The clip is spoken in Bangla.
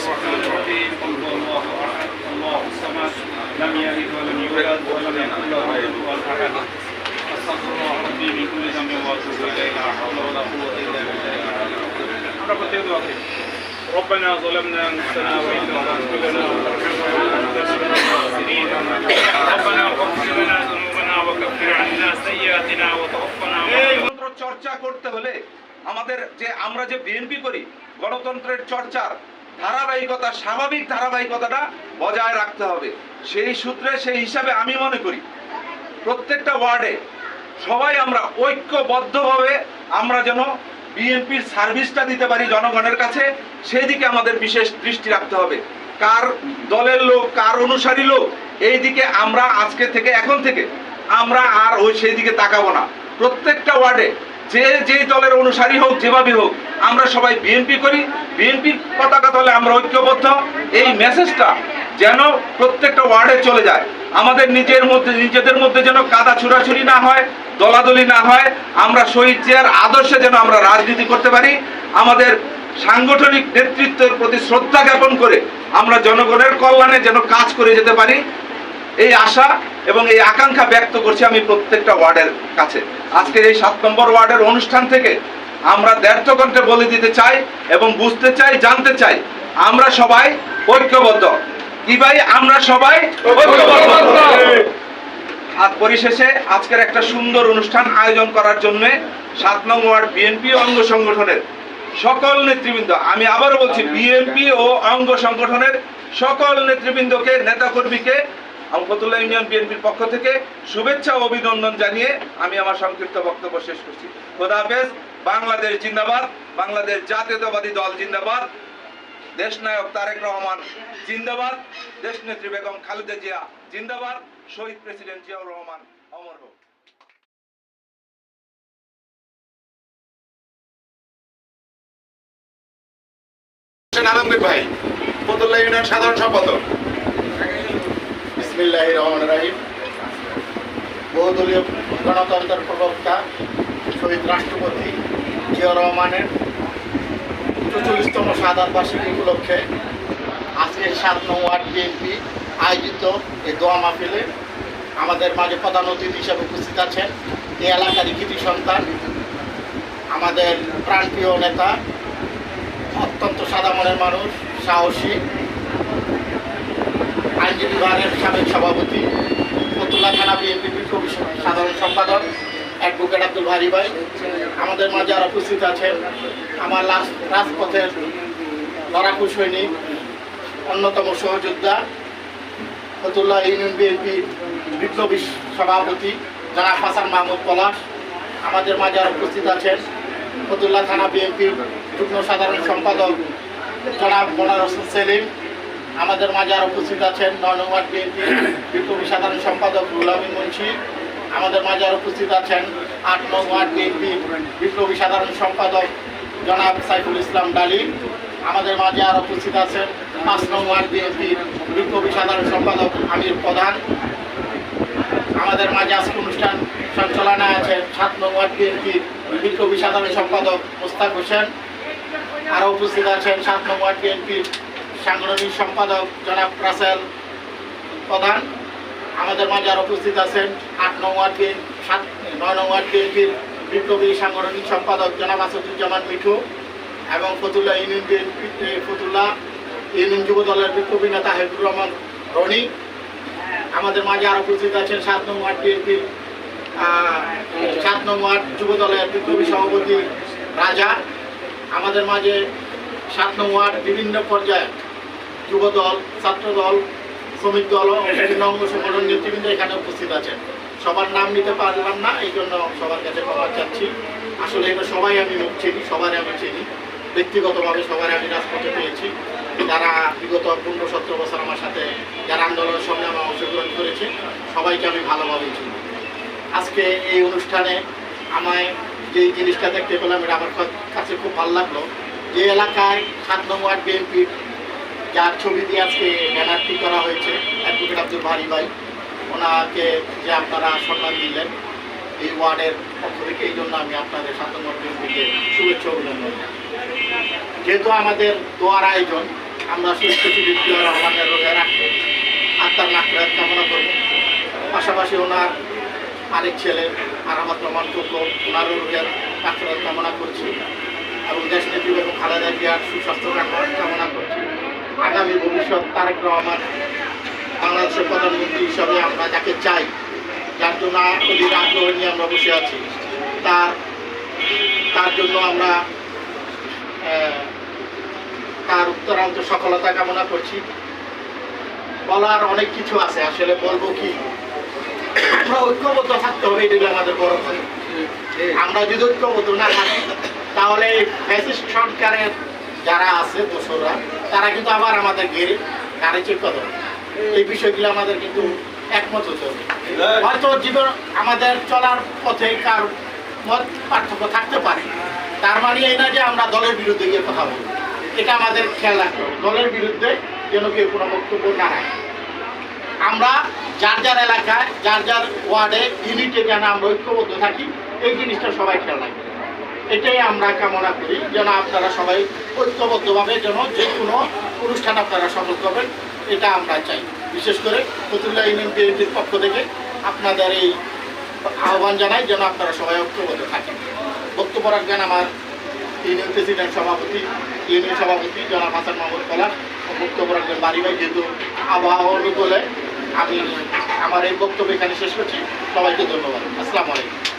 الرحمن الرحيم الله احد الله الصمد لم يلد ولم يولد ولم يكن له كفوا احد استغفر الله ربي من كل ذنب واتوب اليه لا حول ولا قوه الا بالله ربنا ظلمنا انفسنا وان لم تغفر لنا وترحمنا لنكونن من الخاسرين ربنا واغفر لنا ذنوبنا وكفر عنا سيئاتنا وتوفنا চর্চা করতে হলে আমাদের যে আমরা যে বিএনপি করি গণতন্ত্রের চর্চার ধারাবাহিকতা, স্বাভাবিক ধারাবাহিকতাটা বজায় রাখতে হবে। সেই সূত্রে, সেই হিসাবে আমি মনে করি, প্রত্যেকটা ওয়ার্ডে সবাই আমরা ঐক্যবদ্ধভাবে আমরা যেন বিএনপির সার্ভিসটা দিতে পারি জনগণের কাছে সেই দিকে আমাদের বিশেষ দৃষ্টি রাখতে হবে। কার দলের লোক, কার অনুসারী লোক এই দিকে আমরা আজকে থেকে, এখন থেকে আমরা আর ওই সেই দিকে তাকাবো না। প্রত্যেকটা ওয়ার্ডে যে যে দলের অনুসারী হোক যেভাবে হোক, আমরা সবাই বিএনপি করি বিএনপির পতাকা তলে আমরা ঐক্যবদ্ধ। এই মেসেজটা যেন প্রত্যেকটা ওয়ার্ডে চলে যায়। আমাদের নিজের মধ্যে, নিজেদের মধ্যে যেন কাদা ছুড়াছুরি না হয়, দলাদলি না হয়, আমরা শহীদ জিয়ার আদর্শে যেন আমরা রাজনীতি করতে পারি। আমাদের সাংগঠনিক নেতৃত্বের প্রতি শ্রদ্ধা জ্ঞাপন করে আমরা জনগণের কল্যাণে যেন কাজ করে যেতে পারি। এই আশা এবং এই আকাঙ্ক্ষা ব্যক্ত করছি আমি প্রত্যেকটা ওয়ার্ডের কাছে। আজকের এই সাত নম্বর ওয়ার্ডের অনুষ্ঠান থেকে আমরা ব্যর্থ কণ্ঠে বলে দিতে চাই এবং বুঝতে চাই, জানতে চাই, আমরা সবাই ঐক্যবদ্ধ। কি ভাই, আমরা সবাই আর পরিশেষে আজকের একটা সুন্দর অনুষ্ঠান আয়োজন করার জন্য সাত নং ওয়ার্ড বিএনপি অঙ্গ সংগঠনের সকল নেতৃবৃন্দ, আমি আবারও বলছি, বিএনপি ও অঙ্গ সংগঠনের সকল নেতৃবৃন্দকে, নেতাকর্মীকে ফতুল্লাহ ইউনিয়ন বিএনপির পক্ষ থেকে শুভেচ্ছা ও অভিনন্দন জানিয়ে আমি আমার সংক্ষিপ্ত বক্তব্য শেষ করছি। খোদা হাফেজ বাংলাদেশ জিন্দাবাদ, বাংলাদেশ জাতীয়তাবাদী দল জিন্দাবাদ দেশনায়ক তারেক রহমান জিন্দাবাদ দেশনেত্রী বেগম খালেদা জিয়া জিন্দাবাদ, শহীদ প্রেসিডেন্ট জিয়াউর রহমান অমর হোক। ভাই সাধারণ সম্পাদক। রহমান গণতন্ত্রের প্রবক্তা, শহীদ রাষ্ট্রপতি জিয়া রহমানের চৌচল্লিশতম সাধারণ বার্ষিকী উপলক্ষে আজকে সাত নং ওয়ার্ড বিএনপি আয়োজিত এই দোয়া মাহফিলে আমাদের মাঝে প্রধান অতিথি হিসেবে উপস্থিত আছেন। এই এলাকারই কৃতি সন্তান, আমাদের প্রাণপ্রিয় নেতা, অত্যন্ত সাদা মনের মানুষ, সাহসী, আইনজীবী বিভাগের সাবেক সভাপতি ফতুল্লা থানা বিএনপি বিপ্লবী সাধারণ সম্পাদক অ্যাডভোকেট আব্দুল ভারি ভাই, আমাদের মাঝে আর উপস্থিত আছেন। আমার রাজপথের লড়াকু সৈনিক অন্যতম সহযোদ্ধা ফতুল্লাহ ইউনিয়ন বিএনপি বিপ্লবী সভাপতি জনাব হাসান মাহমুদ পলাশ, আমাদের মাঝে আর উপস্থিত আছেন। ফতুল্লা থানা বিএনপির যুগ্ম সাধারণ সম্পাদক জনাব মোনার হোসেন সেলিম, আমাদের মাঝে আর উপস্থিত আছেন নয় নম্বর বিএনপি বিপ্লবী সাধারণ সম্পাদক রুলামি মুন্সি আমাদের মাঝে আর উপস্থিত আছেন আট নং ওয়ার্ড বিএনপি বিপ্লবী সাধারণ সম্পাদক জনাব সাইফুল ইসলাম ডালি। আমাদের মাঝে আর উপস্থিত আছেন পাঁচ নং ওয়ার্ড বিএনপি বিপ্লবী সাধারণ সম্পাদক আমির প্রধান। আমাদের মাঝে আজকে অনুষ্ঠান সঞ্চালনায় আছেন সাত নং ওয়ার্ড বিএনপি বিপ্লবী সাধারণ সম্পাদক মোস্তাক হোসেন। আরও উপস্থিত আছেন সাত নং ওয়ার্ড বিএনপির সাংগঠনিক সম্পাদক জনাব রাসেল প্রধান। আমাদের মাঝে আর উপস্থিত আছেন আট নং ওয়ার্ড সাত নয় নং ওয়ার্ড বিএনপির বিপ্লবী সাংগঠনিক সম্পাদক জনাব আসাদুজ্জামান মিঠু এবং ফতুল্লাহ ইউনিয়ন বিএনপি এ, ফতুল্লাহ ইউনিয়ন যুব দলের বিপ্লবী নেতা হেবুর রহমান রনি। আমাদের মাঝে আর উপস্থিত আছেন সাত নং ওয়ার্ড বিএনপির সাত নং ওয়ার্ড যুব দলের বিপ্লবী সভাপতি রাজা। আমাদের মাঝে সাত নং ওয়ার্ড বিভিন্ন পর্যায়ে যুব দল ছাত্র দল শ্রমিক দল বিভিন্ন অঙ্গ সংগঠন নেতৃবৃন্দ এখানে উপস্থিত আছেন। সবার নাম নিতে পারলাম না, এই জন্য সবার কাছে ক্ষমা চাচ্ছি। আসলে এটা সবাই আমি মুখ চিনি, সবারই আমি চিনি। ব্যক্তিগতভাবে সবারই আমি রাজপথে পেয়েছি। যারা বিগত পনেরো সতেরো বছর আমার সাথে যারা আন্দোলনের সঙ্গে আমার অংশগ্রহণ করেছে, সবাইকে আমি ভালোভাবেই চিনি। আজকে এই অনুষ্ঠানে আমায় যে জিনিসটা দেখতে পেলাম, এটা আমার কাছে খুব ভালো লাগল। যে এলাকায় সাত নং ওয়ার্ড বিএনপির যার ছবি দিয়ে আজকে ব্যানারটি করা হয়েছে অ্যাডভোকেট আব্দুল ভারি ভাই। ওনাকে যে আপনারা সম্মান দিলেন এই ওয়ার্ডের পক্ষ থেকে, এই জন্য আমি আপনাদের বিএনপিকে শুভেচ্ছা অভিনন্দন। যেহেতু আমাদের দোয়ার আয়োজন, আমরা সুস্থ রহমানের রোজা রাখব আর আত্মার নাকরাত কামনা করব। পাশাপাশি ওনার আরেক ছেলে আরামাত রহমান টুকু ওনারও রোগের নাকরাত কামনা করছি এবং দেশ নেত্রী বেগম খালেদা জিয়ার সুস্বাস্থ্য কামনা করছি। আগামী ভবিষ্যৎ তারেক রহমান বাংলাদেশের প্রধানমন্ত্রী হিসাবে আমরা যাকে চাই, যার জন্য অধীর আগ্রহ নিয়ে আমরা বসে আছি, তার তার জন্য আমরা তার উত্তরান্ত সফলতা কামনা করছি। বলার অনেক কিছু আছে, আসলে বলব কি? আমরা ঐক্যবদ্ধ থাকতে হবে, এটাই আমাদের বড় আমরা যদি ঐক্যবদ্ধ না থাকি, তাহলে ফ্যাসিস্ট সরকারের যারা আছে দোসররা, তারা কিন্তু আবার আমাদের ঘেরে গাড়ি চেক করবে এই বিষয়গুলো আমাদের কিন্তু একমত হতে হবে। হয়তো জীবন আমাদের চলার পথে কার মত পার্থক্য থাকতে পারে। তার মানে এই না যে আমরা দলের বিরুদ্ধে গিয়ে কথা বলব। এটা আমাদের খেয়াল রাখতে হবে। দলের বিরুদ্ধে যেন কেউ কোনো বক্তব্য না রাখে। আমরা যার যার এলাকায়, যার যার ওয়ার্ডে ইউনিটে যেন আমরা ঐক্যবদ্ধ থাকি, এই জিনিসটা সবাই খেয়াল রাখবে। এটাই আমরা কামনা করি যেন আপনারা সবাই ঐক্যবদ্ধভাবে যেন যে কোনো অনুষ্ঠান আপনারা সফল করবেন, এটা আমরা চাই। বিশেষ করে ফতুল্লাহ ইউনিয়ন বিএনপির পক্ষ থেকে আপনাদের এই আহ্বান জানাই যেন আপনারা সবাই ঐক্যবদ্ধ থাকেন। বক্তব্য রাখবেন আমার ইউনিয়ন প্রেসিডেন্ট সভাপতি, ইউনিয়ন সভাপতি জনাব হাসান মাহমুদ পলাশ ও বক্তব্য রাখবেন বাড়ি ভাই, যেহেতু আবহাওয়া অনুকূলে, আমি আমার এই বক্তব্য এখানে শেষ করছি। সবাইকে ধন্যবাদ। আসসালামু আলাইকুম।